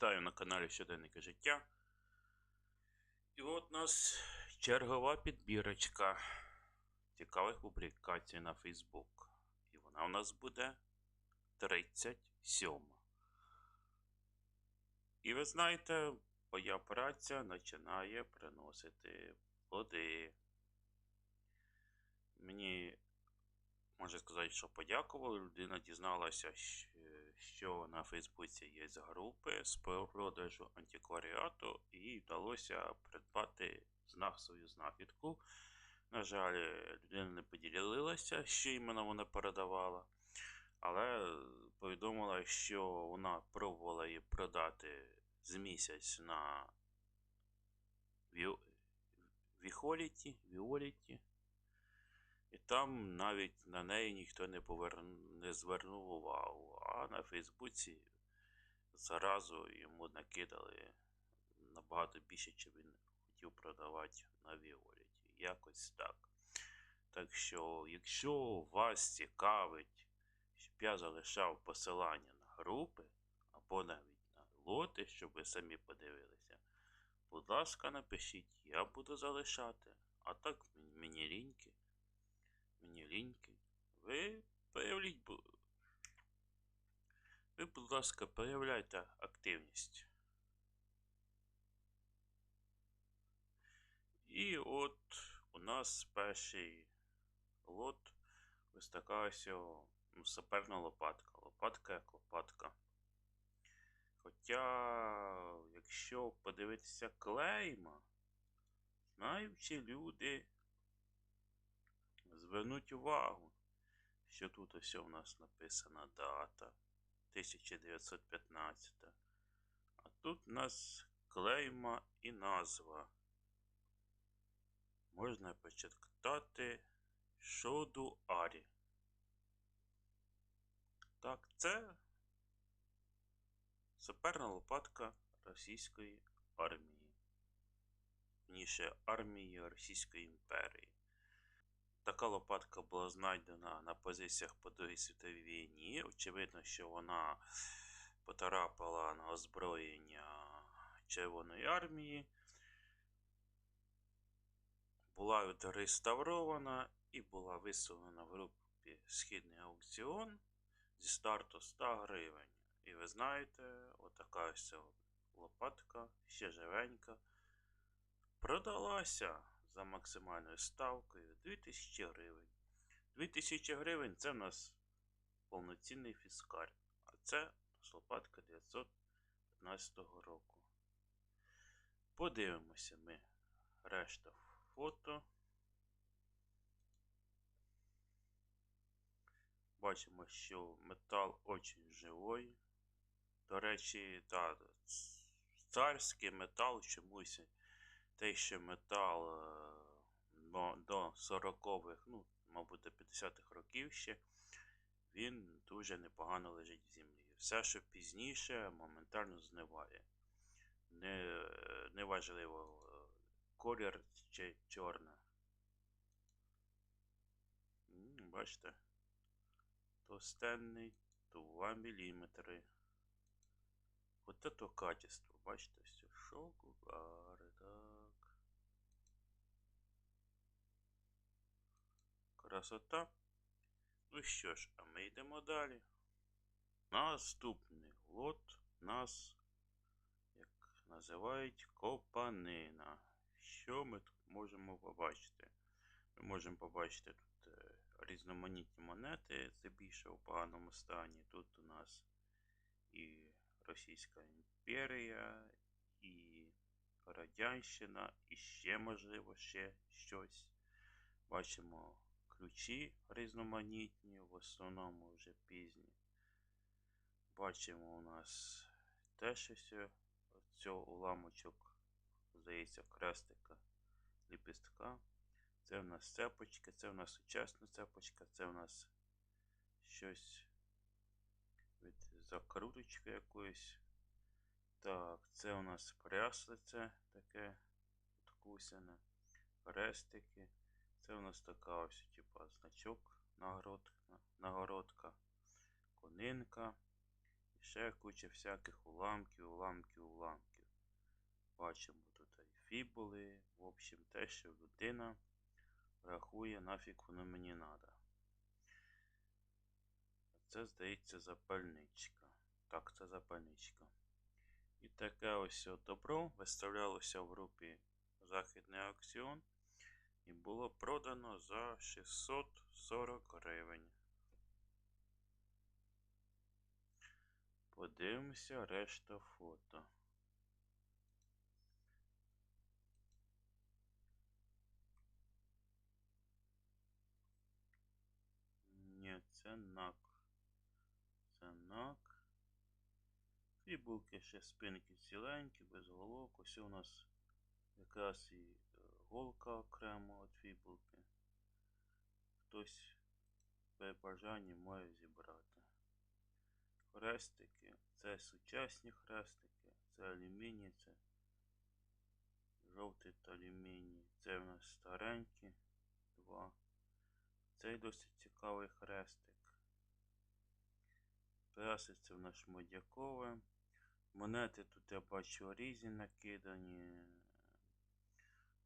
Вітаю на каналі Щоденники життя. І от у нас чергова підбірочка цікавих публікацій на Facebook. І вона у нас буде 37. І ви знаєте, моя праця починає приносити плоди. Мені можна сказати, що подякували. Людина дізналася, щ- що на Фейсбуці є групи з продажу антикваріату, і вдалося придбати знак свою знахідку. На жаль, людина не поділилася, що іменно вона передавала, але повідомила, що вона пробувала її продати з місяць на Віхоліті, Віоліті. І там навіть на неї ніхто не повер... не звернув увагу. А на Фейсбуці заразу йому накидали набагато більше, чим він хотів продавати на Віоліті. Якось так. Так що, якщо вас цікавить, щоб я залишав посилання на групи або навіть на лоти, щоб ви самі подивилися, будь ласка, напишіть, я буду залишати. А так мені ліньки мені ліньки. Ви проявіть, ви, будь ласка, проявляйте активність. І от у нас перший лот ось така ось ну, саперна лопатка. Лопатка як лопатка. Хоча, якщо подивитися клейма, знаючи люди Звернуть увагу, що тут ось у нас написана дата 1915. А тут у нас клейма і назва. Можна почитати Шоду Арі. Так, це саперна лопатка Російської армії. Ніше армії Російської імперії. Така лопатка була знайдена на позиціях по Другій світовій війні. Очевидно, що вона потрапила на озброєння Червоної армії, була відреставрована і була виставлена в групі Східний аукціон зі старту 100 гривень. І ви знаєте, отака ось лопатка, ще живенька, продалася за максимальною ставкою 2000 гривень. 2000 гривень це в нас повноцінний фіскаль, а це лопатка 915 року. Подивимося ми решта фото. Бачимо, що метал очень живий. До речі, та, царський метал чомусь те, що метал е, до, до 40-х, ну, мабуть, до 50-х років ще, він дуже непогано лежить в землі. Все, що пізніше, моментально зниває. Не, неважливо, е, колір чи чорне. М, Бачите? Товстенний 2 мм. Вот это качество, бачите, все шокугари, так. Красота. Ну що ж, а ми йдемо далі. Наступний лот нас, як називають, копанина. Що ми тут можемо побачити? Ми можемо побачити тут е, різноманітні монети, здебільшого в поганому стані. Тут у нас і Російська імперія, і Радянщина, і ще, можливо, ще щось. Бачимо ключі різноманітні, в основному вже пізні. Бачимо у нас теж ось цього уламочок, здається, крестика, ліпістка. Це в нас цепочка, це в нас сучасна цепочка, це в нас щось від закруточки якоїсь. Так, це у нас пряслице таке откусяне, хрестики. Це у нас така ось, типа, значок, нагородка, нагородка, конинка. І ще куча всяких уламків, уламків, уламків. Бачимо тут і фібули. В общем, те, що людина рахує, нафіг воно мені надо. Це, здається, запальничка. Так, це запальничка. І таке ось добро виставлялося в групі Західний аукціон і було продано за 640 гривень. Подивимося решта фото. Ні, це нак. Це нак. Фібулки ще спинки ціленькі, без головок. Ось у нас якраз і голка окремо від фібулки. Хтось при бажанні може зібрати. Хрестики. Це сучасні хрестики, це алюміній, це жовтий та алюміній. Це в нас старенькі два. Цей досить цікавий хрестик. Краситься в нас шмодякове. Монети тут я бачу різні накидані.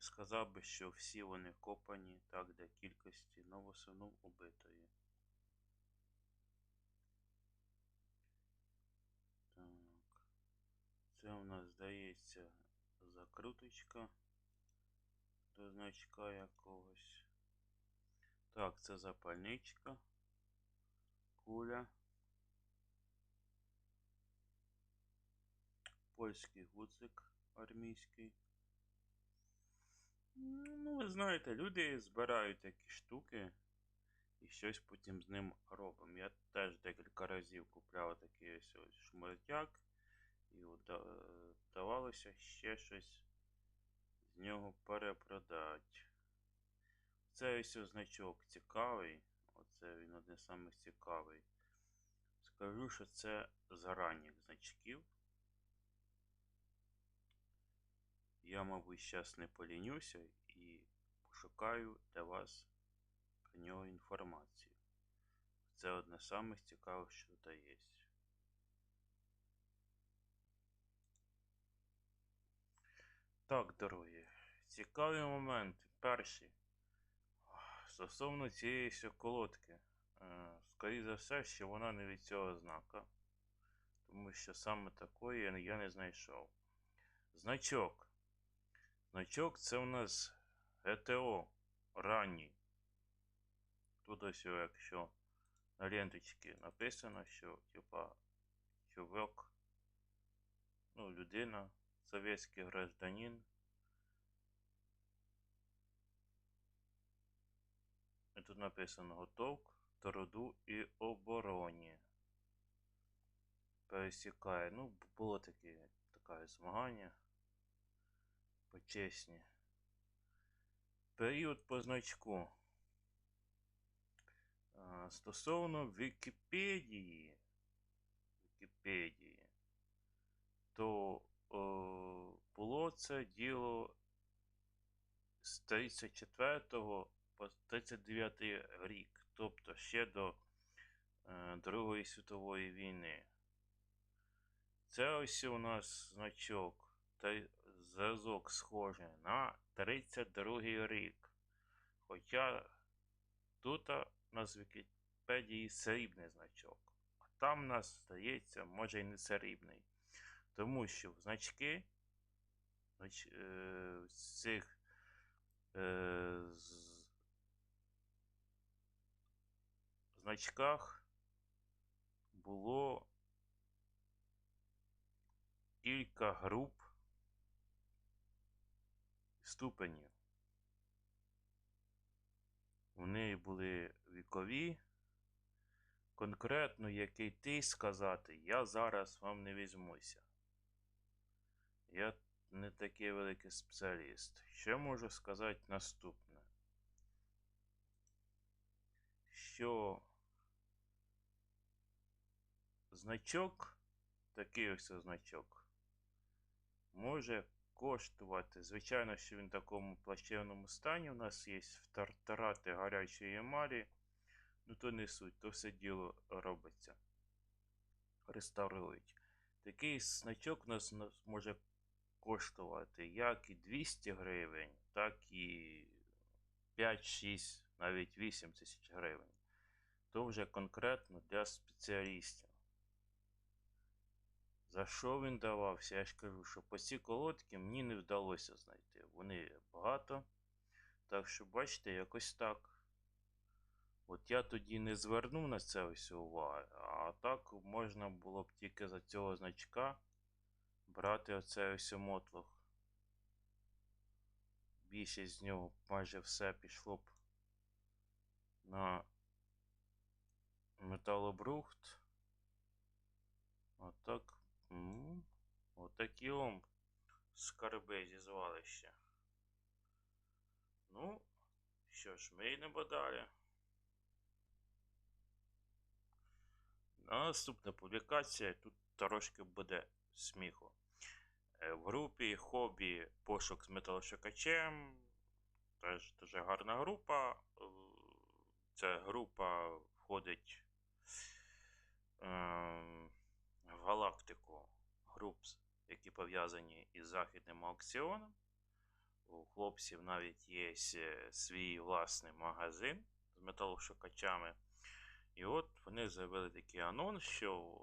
Сказав би, що всі вони копані так для кількості, но в убитої. Так. Це у нас здається закруточка до значка якогось. Так, це запальничка, куля, польський гудзик армійський. Ну, ви знаєте, люди збирають такі штуки і щось потім з ним робимо. Я теж декілька разів купляв такий ось ось шматяк, і е, ще щось з нього перепродати. Це ось значок цікавий. Оце він один з самих. Скажу, що це з ранніх значків. Я, мабуть, зараз не полінюся і пошукаю для вас про нього інформацію. Це одне з самих цікавих, що тут є. Так, дорогі, цікаві моменти. Перший. Стосовно цієї колодки. Е, Скоріше за все, що вона не від цього знака. Тому що саме такої я не знайшов. Значок. Значок це у нас ГТО ранній. Тут ось, якщо на ленточці написано, що типа чувак, ну, людина, совєтський гражданин. І тут написано готов к труду і обороні. Пересікає. Ну, було таке, таке змагання. Почесні. Період по значку. Стосовно Вікіпедії, Вікіпедії, то о, було це діло з 34 по 39 рік, тобто ще до е, Другої світової війни. Це ось у нас значок зразок схожий на 32 рік. Хоча тут у нас Вікіпедії срібний значок, а там у нас здається, може і не срібний. Тому що значки знач, е, цих е, з, значках було кілька груп ступенів. Вони були вікові. Конкретно який ти сказати, я зараз вам не візьмуся. Я не такий великий спеціаліст. Ще можу сказати наступне. Що значок, такий ось значок, може коштувати. Звичайно, що він в такому плачевному стані. У нас є втартарати гарячої емалі. Ну, то не суть, то все діло робиться. реставрують. Такий значок у нас, може коштувати як і 200 гривень, так і 5-6, навіть 8 тисяч гривень. То вже конкретно для спеціалістів. За що він давався? Я ж кажу, що по ці колодки мені не вдалося знайти. Вони багато. Так що, бачите, якось так. От я тоді не звернув на це ось уваги, а так можна було б тільки за цього значка брати оцей ось мотлох. Більшість з нього майже все пішло б на металобрухт. Отак. М, Отакі он скарби зі звалища. Ну, що ж, ми йдемо далі. Наступна публікація тут трошки буде сміху. Е, В групі хобі пошук з металошукачем. Теж дуже гарна група. Е, Ця група входить ем, в галактику груп, які пов'язані із західним аукціоном. У хлопців навіть є свій власний магазин з металошукачами. І от вони заявили такий анонс, що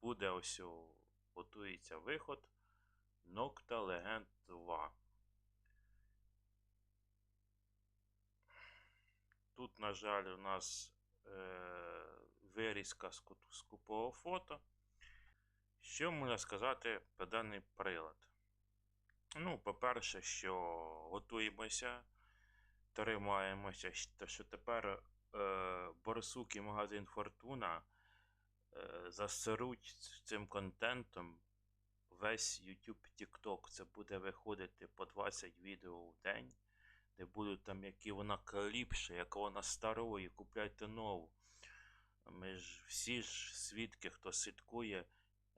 буде ось готується виход Nocta Legend 2. Тут, на жаль, у нас е, вирізка з купового фото. Що можна сказати про даний прилад? Ну, по-перше, що готуємося, тримаємося, що- тепер е, Борсук і магазин Фортуна е, засеруть цим контентом весь YouTube TikTok. Це буде виходити по 20 відео в день, де будуть там, які вона кліпша, яка вона старої, купляйте нову. Ми ж всі ж свідки, хто слідкує,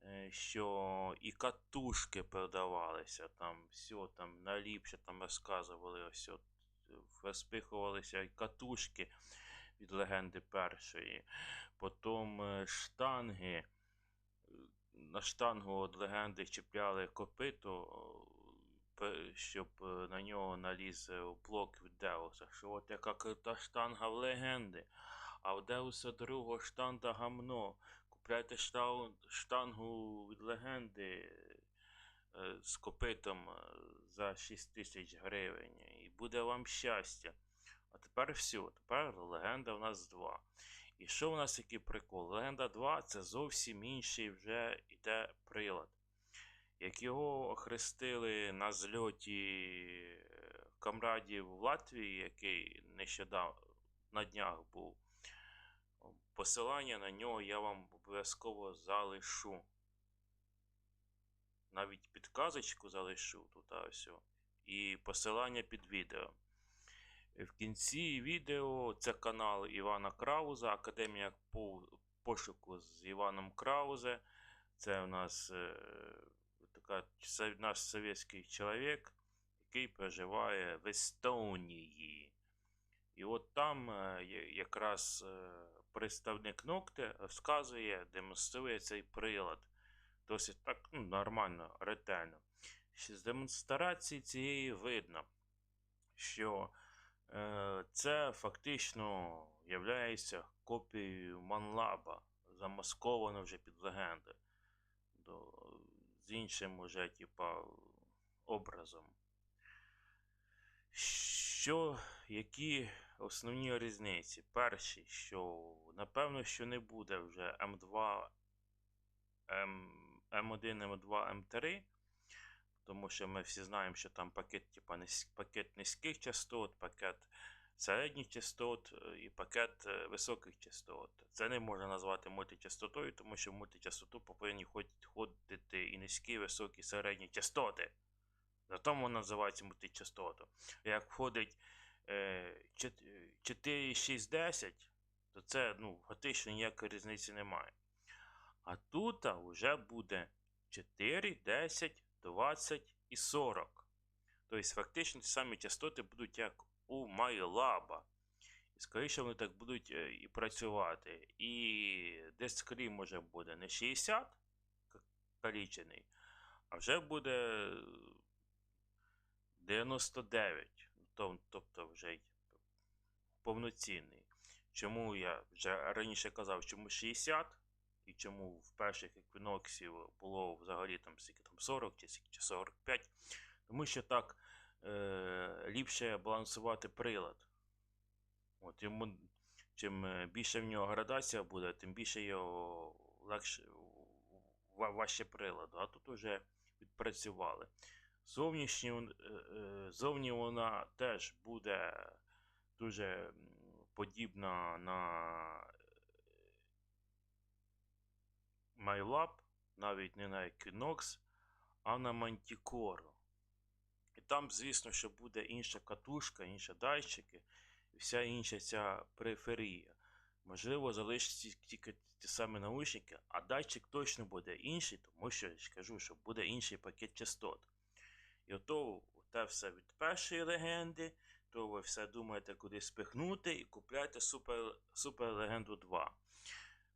е, що і катушки продавалися, там все там наліпше там розказували, ось от е, розпихувалися і катушки від легенди першої. Потім е, штанги. На штангу від легенди чіпляли копито, щоб на нього наліз блок від Деуса. Що от яка крута штанга в легенди. А в Деуса другого штанга гамно. Купляйте штангу від легенди е, з копитом е, за 6 тисяч гривень. І буде вам щастя. А тепер все, тепер легенда в нас 2. І що в нас який прикол? Легенда 2 це зовсім інший вже йде прилад. Як його охрестили на зльоті е, камрадів в Латвії, який нещодавно на днях був. Посилання на нього я вам обов'язково залишу. Навіть підказочку залишу тут ось. І посилання під відео. В кінці відео це канал Івана Крауза, Академія по- пошуку з Іваном Краузе. Це у нас е, така, наш совєтський чоловік, який проживає в Естонії. І от там е, якраз е, представник Нокте розказує, демонструє цей прилад. Досить так ну, нормально, ретельно. З демонстрації цієї видно, що е, це фактично є копією Манлаба, замасковано вже під легенди. До, з іншим уже, типа, образом. Що, які основні різниці? Перший, що напевно, що не буде вже М2, М, М1, М2, М3, тому що ми всі знаємо, що там пакет, типа, пакет низьких частот, пакет середніх частот е, і пакет е, високих частот. Це не можна назвати мультичастотою, тому що в мультичастоту повинні ход- входити і низькі, і високі, і середні частоти. Зато воно називається мультичастоту. Як входить е, 4, 6, 10, то це ну, фактично ніякої різниці немає. А тут вже буде 4, 10, 20 і 40. Тобто, фактично ті самі частоти будуть як у MyLab. Скоріше вони так будуть е, і працювати. І диск може буде не 60 калічений, а вже буде 99. Тоб- Тобто вже й повноцінний. Чому я вже раніше казав, чому 60, і чому в перших еквіноксів було взагалі там скільки там 40 чи чи 45. Тому що так е, ліпше балансувати прилад. От йому, чим е, більше в нього градація буде, тим більше його легше ва- важче приладу. А тут вже відпрацювали. Зовнішні, е, е, зовні вона теж буде дуже подібна на MyLab, навіть не на Equinox, а на Manticore. І там, звісно, що буде інша катушка, інші датчики і вся інша ця периферія. Можливо, залишаться тільки ті самі наушники, а датчик точно буде інший, тому що я ж кажу, що буде інший пакет частот. І ото те все від першої легенди, то ви все думаєте куди спихнути і купляєте Супер, Супер Легенду 2.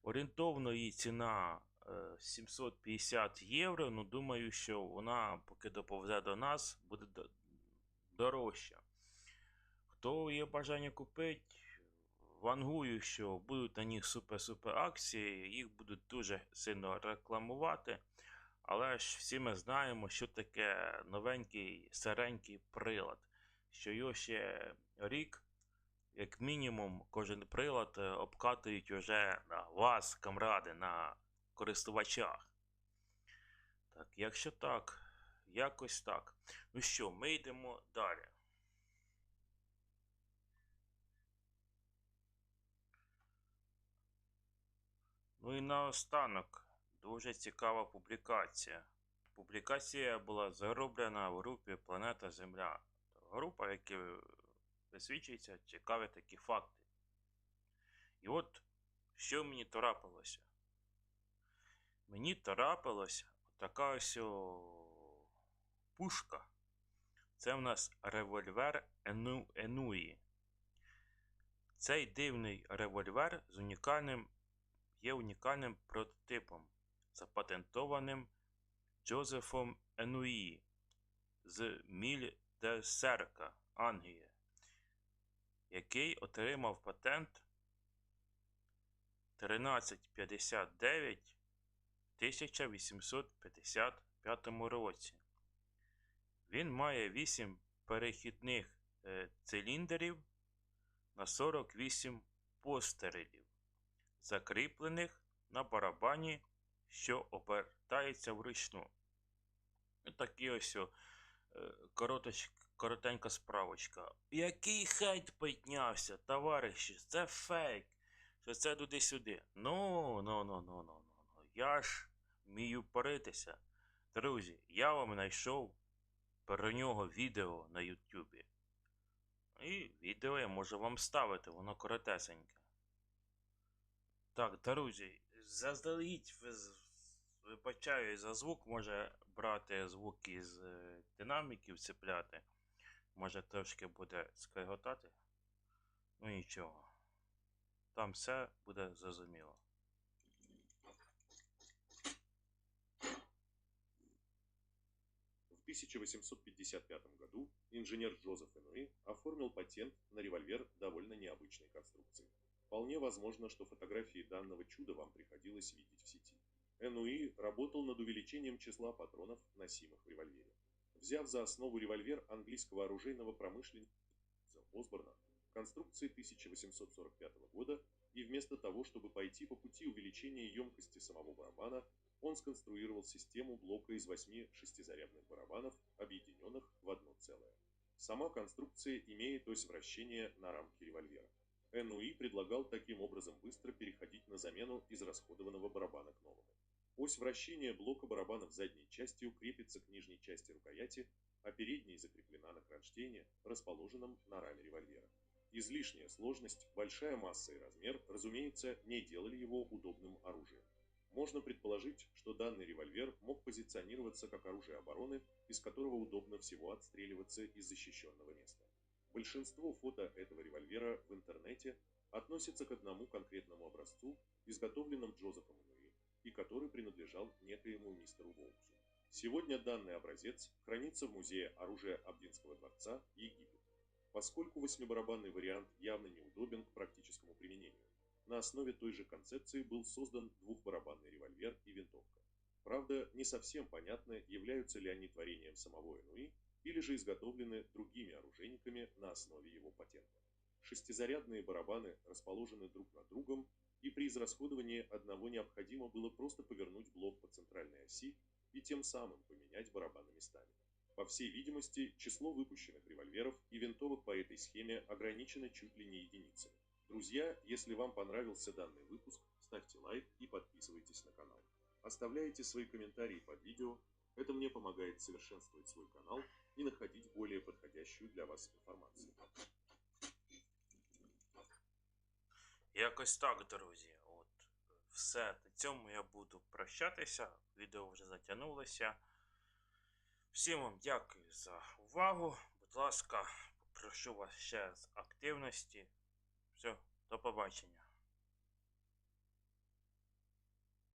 Орієнтовно її ціна е, 750 євро. Ну, думаю, що вона, поки доповзе до нас, буде до- дорожча. Хто є бажання купити, вангую, що будуть на них супер-супер акції, їх будуть дуже сильно рекламувати. Але ж всі ми знаємо, що таке новенький старенький прилад, що його ще рік, як мінімум, кожен прилад е, обкатують уже на вас, камради, на користувачах. Так, якщо так, якось так. Ну що, ми йдемо далі. Ну і наостанок, дуже цікава публікація. Публікація була зароблена в групі Планета Земля. Група, в якій цікаві такі факти. І от що мені трапилося? Мені трапилася така ось о, пушка. Це в нас револьвер Ену, Енуї. Цей дивний револьвер з унікальним є унікальним прототипом, запатентованим Джозефом Енуї з Міль де Серка, Англія, який отримав патент 1359 в 1855 році. Він має 8 перехідних е, циліндрів на 48 постерелів закріплених на барабані, що обертається вручну. Такі ось е, коротенька справочка. Який хейт піднявся, товариші, це фейк. Що це туди-сюди. Ну, ну, ну, ну, ну, ну, ну. Я ж вмію поритися. Друзі, я вам знайшов про нього відео на Ютубі. І відео я можу вам ставити, воно коротесеньке. Так, друзі, заздалегідь вибачаю за звук, може брати звук із е, динаміків цепляти. Може трошки буде скриготати. Ну нічого. Там все буде зрозуміло. В 1855 году инженер Джозеф Энуи оформил патент на револьвер довольно необычной конструкции. Вполне возможно, что фотографии данного чуда вам приходилось видеть в сети. Энуи работал над увеличением числа патронов, носимых в револьвере. Взяв за основу револьвер английского оружейного промышленника Осборна конструкции 1845 года, и вместо того, чтобы пойти по пути увеличения емкости самого барабана, он сконструировал систему блока из восьми шестизарядных барабанов, объединенных в одно целое. Сама конструкция имеет ось вращения на рамке револьвера. НУИ предлагал таким образом быстро переходить на замену израсходованного барабана к новому. Ось вращения блока барабана в задней части крепится к нижней части рукояти, а передней закреплена на кронштейне, расположенном на раме револьвера. Излишняя сложность, большая масса и размер, разумеется, не делали его удобным оружием. Можно предположить, что данный револьвер мог позиционироваться как оружие обороны, из которого удобно всего отстреливаться из защищенного места. Большинство фото этого револьвера в интернете относятся к одному конкретному образцу, изготовленном Джозефом и который принадлежал некоему мистеру Волксу. Сегодня данный образец хранится в музее оружия Абдинского дворца, Египет. Поскольку восьмибарабанный вариант явно неудобен к практическому применению, на основе той же концепции был создан двухбарабанный револьвер и винтовка. Правда, не совсем понятно, являются ли они творением самого Инуи или же изготовлены другими оружейниками на основе его патента. Шестизарядные барабаны расположены друг над другом, и при израсходовании одного необходимо было просто повернуть блок по центральной оси и тем самым поменять барабаны местами. По всей видимости, число выпущенных револьверов и винтовок по этой схеме ограничено чуть ли не единицами. Друзья, если вам понравился данный выпуск, ставьте лайк и подписывайтесь на канал. Оставляйте свои комментарии под видео, это мне помогает совершенствовать свой канал і находить более подходящую для вас інформацію. Якось так, друзі. От все. На цьому я буду прощатися. Відео вже затягнулося. Всім вам дякую за увагу. Будь ласка, попрошу вас ще з активності. Все, до побачення.